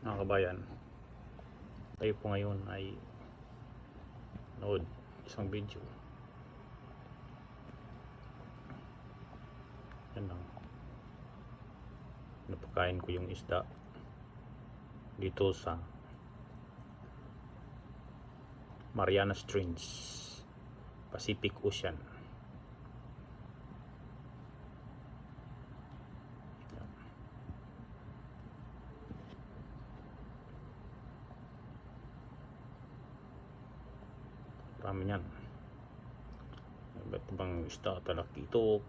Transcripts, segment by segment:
mga kabayan tayo po ngayon ay nood isang video. Yan lang. Napakain ko yung isda dito sa Mariana Trench Pacific Ocean Marami yan. Iba't ibang isda, talakitok.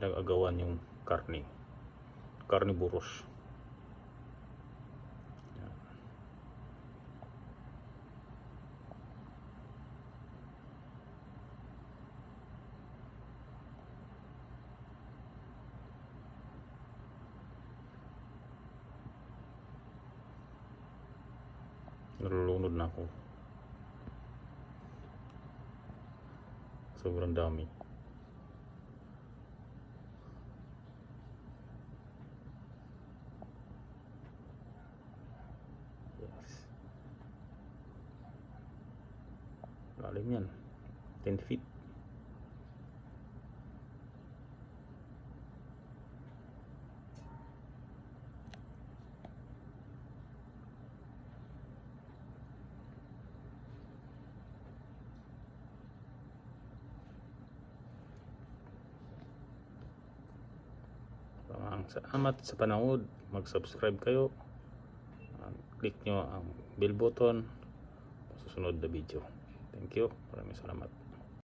Nag-agawan yung karni. Carnivorous. Nalulunod na ako. Sobrang dami. Yes. Lalim yan. 10 feet. Maraming salamat sa panood. Mag-subscribe kayo. Click nyo ang bell button susunod na video. Thank you. Maraming salamat.